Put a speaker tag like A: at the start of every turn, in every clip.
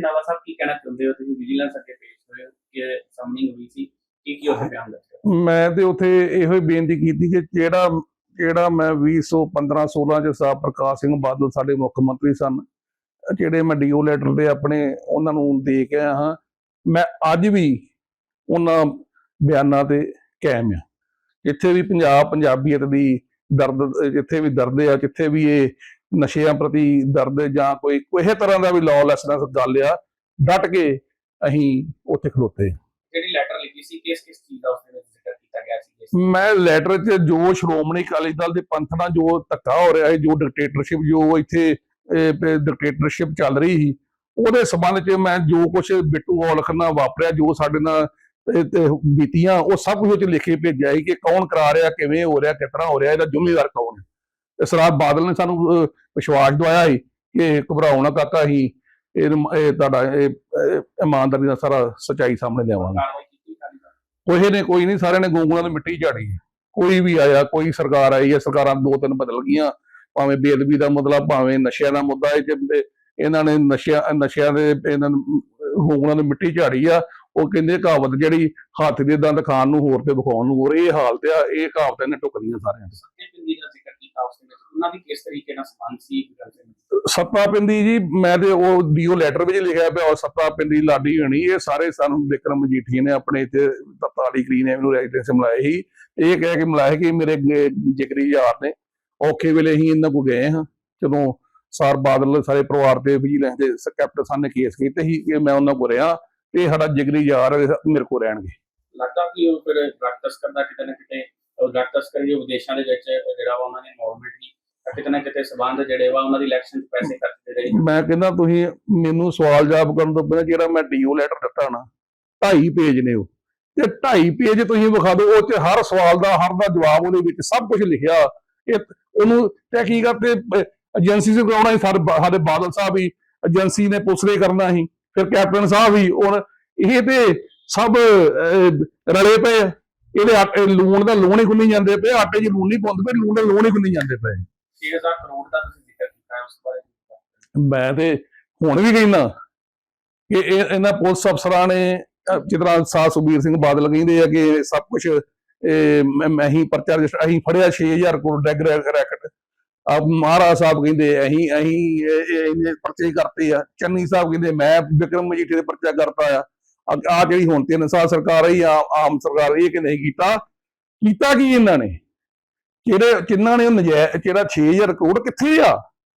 A: ਜਨਾਲਾ ਸਾਹਿਬ ਕੀ ਕਹਿਣਾ ਚਾਹੁੰਦੇ ਹੋ? ਤੁਸੀਂ ਵਿਜੀਲੈਂਸ ਅੱਗੇ ਪੇਸ਼ ਹੋਏ ਕਿ ਸਮਨਿੰਗ ਹੋਈ ਸੀ, ਕੀ ਕੀ ਉੱਥੇ ਬਿਆਨ ਦਿੱਤਾ
B: ਮੈਂ ਤੇ ਉਥੇ ਇਹੋ ਹੀ ਬੇਨਤੀ ਕੀਤੀ ਕਿ ਜਿਹੜਾ ਜਿਹੜਾ ਮੈਂ 2015 16 ਚ ਸਾਹਿਬ ਪ੍ਰਕਾਸ਼ ਸਿੰਘ ਬਾਦਲ ਸਾਡੇ ਮੁੱਖ ਮੰਤਰੀ ਸਨ, ਜਿਹੜੇ ਮੈਂ ਡੀਓ ਲੈਟਰ ਦੇ ਆਪਣੇ ਉਹਨਾਂ ਨੂੰ ਦੇ ਕੇ ਆਇਆ ਹਾਂ, ਮੈਂ ਅੱਜ ਵੀ ਉਹਨਾਂ ਬਿਆਨਾਂ ਤੇ ਕਾਇਮ ਆ ਜਿੱਥੇ ਵੀ ਪੰਜਾਬ ਪੰਜਾਬੀਅਤ ਦੀ ਦਰਦ ਜਿੱਥੇ ਵੀ ਦਰਦ ਆ, ਜਿੱਥੇ ਵੀ ਇਹ ਨਸ਼ਿਆਂ ਪ੍ਰਤੀ ਦਰਦ ਜਾਂ ਕੋਈ ਕਿਸੇ ਤਰ੍ਹਾਂ ਦਾ ਵੀ ਲੌਲੈਸਨੈਸ ਗੱਲ ਆ ਡਟ ਕੇ ਅਸੀਂ ਉੱਥੇ ਖਲੋਤੇ।
A: ਜਿਹੜੀ ਲੈਟਰ ਲਿਖੀ ਸੀ ਕਿਸ ਕਿਸ ਚੀਜ਼ ਦਾ ਉਸ ਦੇ ਵਿੱਚ ਜ਼ਿਕਰ ਕੀਤਾ ਗਿਆ ਸੀ?
B: ਮੈਂ ਲੈਟਰ 'ਚ ਜੋ ਸ਼੍ਰੋਮਣੀ ਅਕਾਲੀ ਦਲ ਦੇ ਪੰਥ ਨਾਲ ਜੋ ਧੱਕਾ ਹੋ ਰਿਹਾ ਹੈ ਜੋ ਡਿਕਟੇਟਰਸ਼ਿਪ ਜੋ ਇੱਥੇ ਡਿਕਟੇਟਰਸ਼ਿਪ ਚੱਲ ਰਹੀ ਸੀ ਉਹਦੇ ਸਬੰਧ 'ਚ ਮੈਂ ਜੋ ਕੁਝ ਬਿੱਟੂ ਔਲਖ ਨਾਲ ਵਾਪਰਿਆ ਜੋ ਸਾਡੇ ਨਾਲ ਬੀਤੀਆਂ ਉਹ ਸਭ ਕੁਝ ਲਿਖ ਕੇ ਭੇਜਿਆ ਸੀ ਕਿ ਕੌਣ ਕਰਾ ਰਿਹਾ ਕਿਵੇਂ ਹੋ ਰਿਹਾ ਤਰ੍ਹਾਂ ਹੋ ਰਿਹਾ ਇਹਦਾ ਜ਼ਿੰਮੇਵਾਰ ਕੌਣ ਹੈ? ਸਰਦਾਰ ਬਾਦਲ ਨੇ ਸਾਨੂੰ ਵਿਸ਼ਵਾਸ ਦਵਾਇਆ ਸੀ ਕਿ ਘਬਰਾਓ ਨਾ ਕਾਕਾ ਹੀ ਇਹ ਤੁਹਾਡਾ ਇਹ ਇਮਾਨਦਾਰੀ ਦਾ ਸਾਰਾ ਸਚਾਈ ਸਾਹਮਣੇ ਲਿਆਵਾਂਗੇ। ਕੋਈ ਨੇ ਕੋਈ ਨਹੀਂ ਸਾਰਿਆਂ ਨੇ ਗੂੰਗਲਾਂ ਦੀ ਮਿੱਟੀ ਝਾੜੀ। ਹੈ ਕੋਈ ਵੀ ਆਇਆ ਕੋਈ ਸਰਕਾਰ ਆਈ ਹੈ ਸਰਕਾਰਾਂ ਦੋ ਤਿੰਨ ਬਦਲ ਗਈਆਂ। ਭਾਵੇਂ ਬੇਅਦਬੀ ਦਾ ਮੁੱਦਲਾ ਭਾਵੇਂ ਨਸ਼ਿਆਂ ਦਾ ਮੁੱਦਾ ਹੈ ਜੇ ਇਹਨਾਂ ਨੇ ਨਸ਼ਿਆਂ ਨਸ਼ਿਆਂ ਦੇ ਇਹਨਾਂ ਨੂੰ ਗੂੰਗਲਾਂ ਦੀ ਮਿੱਟੀ ਝਾੜੀ ਆ। ਉਹ ਕਹਿੰਦੇ ਕਹਾਵਤ ਜਿਹੜੀ ਹੱਥ ਦੇ ਦੰਦ ਖਾਣ ਨੂੰ ਹੋਰ ਤੇ ਵਿਖਾਉਣ ਨੂੰ ਹੋਰ ਇਹ ਹਾਲਤ ਆ ਇਹ ਕਹਾਵਤਾਂ ਨੇ ਟੁਕਦੀਆਂ ਸਾਰਿਆਂ ਦੇ
A: ਸੱਤੇ ਪਿੰਡੀ ਦਾ ਜ਼ਿਕਰ ਕੀਤਾ ਉਸ ਦੇ ਵਿੱਚ ਉਹਨਾਂ ਦੀ ਕਿਸ ਤਰੀਕੇ ਨਾਲ ਸੰਬੰਧ ਸੀ ਇਸ ਗੱਲ ਦੇ ਵਿੱਚ
B: ਸੱਤਾ ਪਿੰਦੀ ਜੀ ਮੈਂ ਤੇ ਉਹ ਡੀਓ ਲੈਟਰ ਵਿੱਚ ਲਿਖਿਆ ਪਿਆ ਉਹ ਸੱਤਾ ਪਿੰਦੀ ਲਾਡੀ ਹੋਣੀ ਇਹ ਸਾਰੇ ਸਾਨੂੰ ਵਿਕਰਮ ਮਜੀਠੀਆ ਨੇ ਆਪਣੇ ਇੱਥੇ ਤਾਲੀ ਗ੍ਰੀਨ ਐਵਨਿਊ ਰੈਜ਼ੀਡੈਂਸ ਮਿਲਾਏ ਸੀ। ਇਹ ਕਹਿ ਕੇ ਮਿਲਾਏ ਕਿ ਮੇਰੇ ਜਿਗਰੀ ਯਾਰ ਨੇ ਔਖੇ ਵੇਲੇ ਹੀ ਇਹਨਾਂ ਕੋ ਗਏ ਹਾਂ। ਜਦੋਂ ਸਰ ਬਾਦਲ ਸਾਰੇ ਪਰਿਵਾਰ ਤੇ ਵਿਜੀਲੈਂਸ ਦੇ ਕੈਪਟਨ ਸਾਹਿਬ ਨੇ ਕੇਸ ਕੀਤੇ ਸੀ ਕਿ ਮੈਂ ਉਹਨਾਂ ਕੋ ਰਿਹਾ ਤੇ ਸਾਡਾ ਜਿਗਰੀ ਯਾਰ ਮੇਰੇ ਕੋ ਰਹਿਣਗੇ।
A: ਲੱਗਦਾ ਕਿ ਉਹ ਫਿਰ ਡਰੱਗ ਤਸਕਰ ਦਾ ਕਿਤੇ ਨਾ ਕਿਤੇ ਉਹ ਡਰੱਗ ਤਸਕਰ ਜੋ ਵਿਦੇਸ਼ਾਂ ਦੇ ਵਿੱਚ ਜਿਹੜਾ ਵਾ ਉਹਨਾਂ ਨੇ ਇਨਵੋਲਵਮੈਂਟ ਸੀ ਕਿਤੇ ਨਾ ਕਿਤੇ ਸਬੰਧ ਜਿਹੜੇ ਵਾ, ਉਹਨਾਂ ਦੀ ਇਲੈਕਸ਼ਨ 'ਚ ਪੈਸੇ ਖਰਚਦੇ ਰਹੇ
B: ਮੈਂ ਕਹਿੰਦਾ ਤੁਸੀਂ ਮੈਨੂੰ ਸਵਾਲ ਜਵਾਬ ਕਰਨ ਤੋਂ ਪਹਿਲਾਂ ਜਿਹੜਾ ਮੈਂ ਡੀਓ ਲੈਟਰ ਦਿੱਤਾ ਨਾ, ਢਾਈ ਪੇਜ ਨੇ ਉਹ। ਤੇ ਢਾਈ ਪੇਜ ਤੁਸੀਂ ਵਿਖਾ ਦਿਓ, ਉਹ ਚ ਹਰ ਸਵਾਲ ਦਾ, ਹਰ ਦਾ ਜਵਾਬ ਉਹਦੇ ਵਿੱਚ ਸਭ ਕੁਝ ਲਿਖਿਆ। ਇਹ ਉਹਨੂੰ ਤਹਿਕੀਕਤ ਤੇ ਏਜੰਸੀ ਸੇ ਕਰਾਉਣਾ ਸੀ ਸਾਡੇ ਬਾਦਲ ਸਾਹਿਬ ਵੀ ਏਜੰਸੀ ਨੇ ਪੁੱਛਦੇ ਕਰਨਾ ਸੀ, ਫਿਰ ਕੈਪਟਨ ਸਾਹਿਬ ਵੀ ਉਹ ਇਹ ਤੇ ਸਭ ਰਲੇ ਪਏ ਇਹਦੇ ਆਟੇ ਲੂਣ ਦਾ ਲੂਣ ਹੀ ਖੁੱਲੀ ਜਾਂਦੇ ਪਏ ਆਟੇ 'ਚ ਲੂਣ ਨਹੀਂ ਪਾਉਂਦੇ ਪਏ ਲੂਣ ਦਾ ਲੂਣ ਹੀ ਖੁੱਲੀ ਜਾਂਦੇ ਪਏ।
A: 6000 ਕਰੋੜ ਦਾ ਤੁਸੀਂ ਜ਼ਿਕਰ ਕੀਤਾ ਉਸ ਬਾਰੇ
B: ਮੈਂ ਤੇ ਹੁਣ ਵੀ ਕਹਿੰਦਾ ਕਿ ਇਹ ਇਹਨਾਂ ਪੁਲਿਸ ਅਫਸਰਾਂ ਨੇ ਤਰ੍ਹਾਂ ਸਾਹ ਸੁਬੀਰ ਸਿੰਘ ਬਾਦਲ ਕਹਿੰਦੇ ਆ ਕਿ ਸਭ ਕੁਝ ਮੈਂ ਹੀ ਪਰਚਾ ਰਜਿਸਟਰ ਅਸੀਂ ਫੜਿਆ 6000 ਕਰੋੜ ਡੈਗ ਰੈਕਟ। ਆ ਮਹਾਰਾਜ ਸਾਹਿਬ ਕਹਿੰਦੇ ਅਸੀਂ ਅਸੀਂ ਇਹ- ਇਹ ਇਹਨੇ ਪਰਚੇ ਕਰਤੇ ਆ। ਚੰਨੀ ਸਾਹਿਬ ਕਹਿੰਦੇ ਮੈਂ ਵਿਕਰਮ ਮਜੀਠੇ ਦੇ ਪਰਚਾ ਕਰਤਾ ਆ। ਆ ਜਿਹੜੀ ਹੁਣ ਤਿੰਨ ਸਾਲ ਸਰਕਾਰ ਰਹੀ ਆ, ਆਮ ਸਰਕਾਰ ਇਹ ਕਿ ਨਹੀਂ ਕੀਤਾ? ਕੀਤਾ ਕੀ ਇਹਨਾਂ ਨੇ? ਜਿਹੜੇ ਕਿੰਨਾ ਨੇ ਨਜਾਇਜ਼ ਜਿਹੜਾ 6000 ਕਰੋੜ ਕਿੱਥੇ ਆ?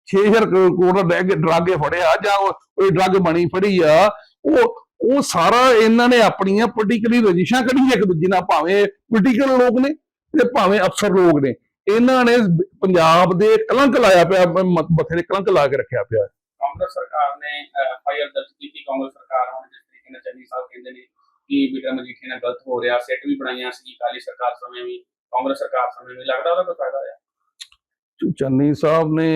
B: 6000 ਕਰੋੜ ਦਾ ਡਰੱਗ ਫੜਿਆ, ਜਾਂ ਉਹ, ਕੋਈ ਬਣੀ ਫੜੀ ਆ, ਉਹ ਉਹ ਸਾਰਾ ਇਹਨਾਂ ਨੇ ਆਪਣੀਆਂ ਪੋਲੀਟੀਕਲੀ ਰਜਿਸ਼ਾਂ ਕੱਢੀਆਂ ਇੱਕ ਦੂਜੇ ਨਾਲ, ਭਾਵੇਂ ਪੋਲੀਟੀਕਲ ਲੋਕ ਨੇ ਤੇ ਭਾਵੇਂ ਅਫਸਰ ਲੋਕ ਨੇ। ਇਹਨਾਂ ਨੇ ਪੰਜਾਬ ਦੇ ਕਲੰਕ ਲਾਇਆ ਪਿਆ ਮੱਥੇ ਦੇ ਕਲੰਕ ਲਾ ਕੇ ਰੱਖਿਆ ਪਿਆ।
A: ਕਾਂਗਰਸ ਸਰਕਾਰ ਨੇ ਐਫਆਈਆਰ ਦਰਜ ਕੀਤੀ, ਕਾਂਗਰਸ ਸਰਕਾਰ ਹੁਣ ਜਿਸ ਤਰੀਕੇ ਨਾਲ ਚੰਨੀ ਸਾਹਿਬ ਕਹਿੰਦੇ ਨੇ ਕਿ ਵਿਕਰਮ ਮਜੀਠੀਆ ਨਾਲ ਗਲਤ ਹੋ ਰਿਹਾ, ਸਿੱਟ ਵੀ ਬਣਾਈਆਂ ਸੀ ਕਾਲੀ ਸਰਕਾਰ ਸਮੇਂ ਵੀ, ਕਾਂਗਰਸ ਸਰਕਾਰ ਸਮੇਂ ਵੀ, ਲੱਗਦਾ ਉਹਦਾ ਕੋਈ ਫਾਇਦਾ ਹੋਇਆ
B: ਚੰਨੀ ਸਾਹਿਬ ਨੇ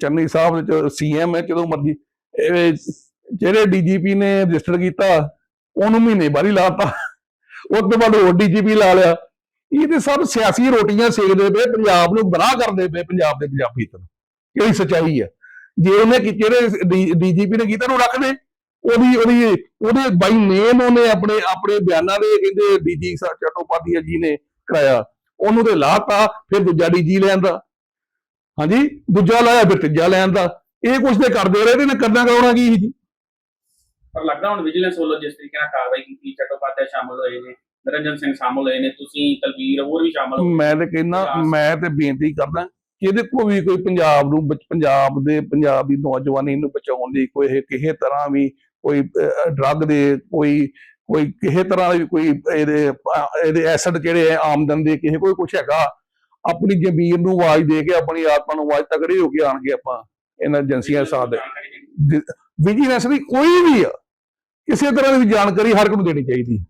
B: ਚੰਨੀ ਸਾਹਿਬ ਨੇ ਸੀਐਮ ਹੈ, ਜਦੋਂ ਮਰਜ਼ੀ ਜਿਹੜੇ ਡੀਜੀਪੀ ਨੇ ਰਜਿਸਟਰ ਕੀਤਾ, ਉਹਨੂੰ ਮਹੀਨੇ ਬਾਅਦ ਹੀ ਲਾਤਾ ਉਸ ਤੋਂ ਬਾਅਦ ਹੋਰ ਡੀਜੀਪੀ ਲਾ ਲਿਆ। ਇਹ ਤੇ ਸਭ ਸਿਆਸੀ ਰੋਟੀਆਂ ਸੇਕਦੇ ਪਏ, ਪੰਜਾਬ ਨੂੰ ਗੁਨਾਹ ਕਰਦੇ ਪਏ, ਪੰਜਾਬ ਦੇ ਪੰਜਾਬੀ ਤੋਂ ਕਿਹੜੀ ਸਚਾਈ ਹੈ? ਜੇ ਉਹਨੇ ਕੀ- ਜਿਹੜੇ ਡੀਜੀਪੀ ਨੇ ਕੀਤਾ ਉਹਨੂੰ ਰੱਖ ਦੇ ਉਹਦੀ ਉਹਦੀ ਉਹਦੇ ਬਾਈ ਨੇਮ ਉਹਨੇ ਆਪਣੇ ਆਪਣੇ ਬਿਆਨਾਂ ਦੇ ਕਹਿੰਦੇ ਡੀਜੀ ਚਟੋਪਾਧਿਆ ਜੀ ਨੇ ਕਰਾਇਆ। ਉਹਨੂੰ ਤੇ ਲਾਤਾ ਫਿਰ ਦੂਜਾ ਡੀਜੀ ਲੈਂਦਾ ਹਾਂਜੀ? ਦੂਜਾ ਲਾਇਆ ਫਿਰ ਤੀਜਾ ਲੈਂਦਾ ਇਹ ਕੁਛ ਤੇ ਕਰਦੇ ਰਹੇ ਤੇ ਇਹਨੇ ਕਰਨਾ ਕਰਾਉਣਾ ਕੀ ਸੀ ਜੀ?
A: ਪਰ ਲੱਗਦਾ ਹੁਣ ਵਿਜੀਲੈਂਸ ਵੱਲੋਂ ਜਿਸ ਤਰੀਕੇ ਨਾਲ ਕਾਰਵਾਈ ਕੀਤੀ ਚਟੋਪਾਧਿਆ ਸ਼ਾਮਲ ਹੋਏ ਨੇ ਨਿਰੰਜਨ ਸਿੰਘ ਸ਼ਾਮਲ ਹੋਏ ਨੇ ਤੁਸੀਂ ਤਲਵੀਰ ਹੋਰ ਵੀ ਸ਼ਾਮਲ
B: ਮੈਂ ਤੇ ਕਹਿੰਦਾ। ਮੈਂ ਤੇ ਬੇਨਤੀ ਕਰਦਾ ਕਿ ਇਹਦੇ ਕੋ ਵੀ ਕੋਈ ਪੰਜਾਬ ਨੂੰ ਪੰਜਾਬ ਦੇ ਪੰਜਾਬ ਦੀ ਨੌਜਵਾਨੀ ਨੂੰ ਬਚਾਉਣ ਦੀ ਕੋਈ ਇਹ ਕਿਸੇ ਤਰ੍ਹਾਂ ਵੀ ਕੋਈ ਡਰੱਗ ਦੇ ਕੋਈ ਕੋਈ ਕਿਸੇ ਤਰ੍ਹਾਂ ਦੀ ਕੋਈ ਇਹਦੇ ਇਹਦੇ ਐਸਡ ਜਿਹੜੇ ਹੈ ਆਮਦਨ ਦੇ ਕਿਸੇ ਕੋਈ ਕੁਛ ਹੈਗਾ ਆਪਣੀ ਜ਼ਮੀਰ ਨੂੰ ਆਵਾਜ਼ ਦੇ ਕੇ ਆਪਣੀ ਆਤਮਾ ਨੂੰ ਆਵਾਜ਼ ਤਕੜੇ ਹੋ ਕੇ ਆਣ ਕੇ ਆਪਾਂ ਇਹਨਾਂ ਏਜੰਸੀਆਂ ਸਾਥ। ਵਿਜੀਲੈਂਸ ਦੀ ਕੋਈ ਵੀ ਆ ਕਿਸੇ ਤਰ੍ਹਾਂ ਦੀ ਵੀ ਜਾਣਕਾਰੀ ਹਰ ਇੱਕ ਨੂੰ ਦੇਣੀ ਚਾਹੀਦੀ ਹੈ